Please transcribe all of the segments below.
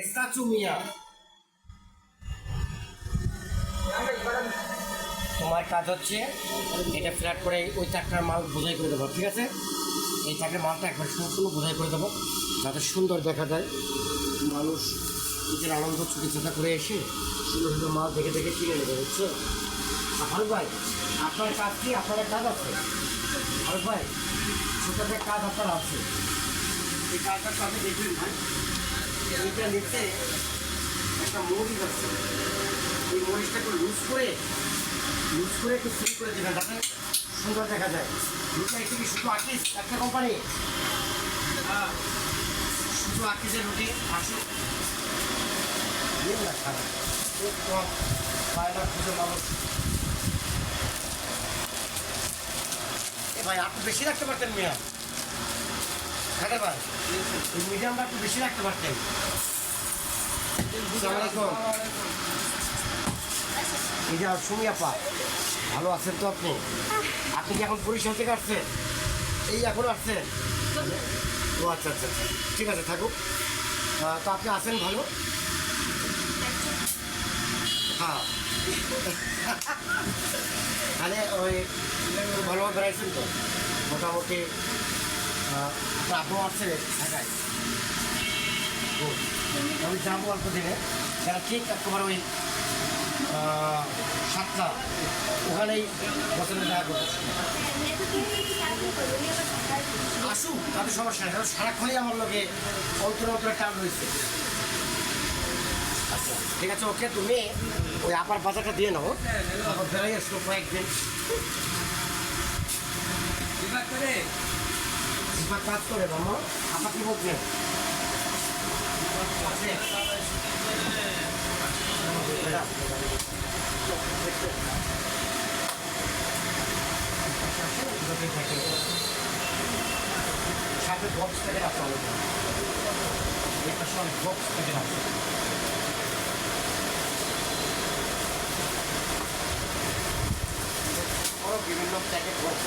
এসাচু মিয়া তোমার কাজ হচ্ছে এটা ফ্ল্যাট করে ওই চারটার মাল বোঝাই করে দেবো, ঠিক আছে? এই চারটার মালটা একবার সম্পূর্ণ বোঝাই করে দেবো, যাতে সুন্দর দেখা যায়। মানুষ নিজের আনন্দ চিকিৎসা করে এসে সুন্দর সুন্দর মাল দেখে দেখে কিনে নেবে, বুঝছ? ফারুক ভাই, আপনার কাজ কি? আপনার কাজ আছে? ফারুক ভাই একটা কাজ আপনার আছে। এই কাজটা আপনি দেখবেন ভাই। এইটা নিচে একটা মরিচ আছে এই মরিচটা একটু লুজ করে লুজ করে একটু ফ্রি করে দেবেন, যাতে সুন্দর দেখা যায়। রুটি একটু কি শুধু আকিস একটা কোম্পানি হ্যাঁ শুধু আকিসের রুটি আসে। দিন না খারাপ একদম পায়রা খুঁজে মানুষ ভাই, আপনি বেশি রাখতে পারতেন মিয়া। মিডিয়ামটা একটু বেশি রাখতে পারতেন। আসসালামু আলাইকুম এই যে সুমি আপা ভালো আছেন তো আপনি আপনি কি এখন বরিশাল থেকে আসছেন? এই এখন আসছেন? ও আচ্ছা আচ্ছা আচ্ছা। ঠিক আছে থাকুক। তো আপনি আছেন ভালো? হ্যাঁ। তাহলে ওই ভালোভাবে বেড়াইছেন তো? মোটামুটি আব্বু আসছে ঢাকায়. আমি যাব অল্প দিনে যারা ঠিক তোমার ওই সাতটা ওখানেই বছরে দেখা করতে আসুক তাদের সমস্যা নেই সারাক্ষণই আমার লোকে অন্তর অন্তরে টান রয়েছে আচ্ছা ঠিক আছে ওকে তুমি ওই আপার বাজারটা দিয়ে নাও তারপর বেরোই আসলো কয়েকদিন এবার কাজ করে মামা আপা কি বলছেন? সাথে বক্স থেকে রাখতে হবে এটা সব বক্স থেকে রাখতে বিভিন্ন প্যাকেট বক্স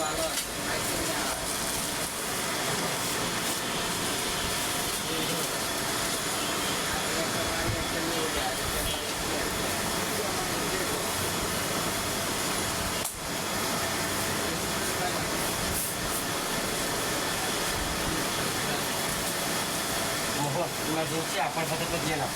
ভালো ইমার্জেন্সি আপনার সাথে দিয়ে নাও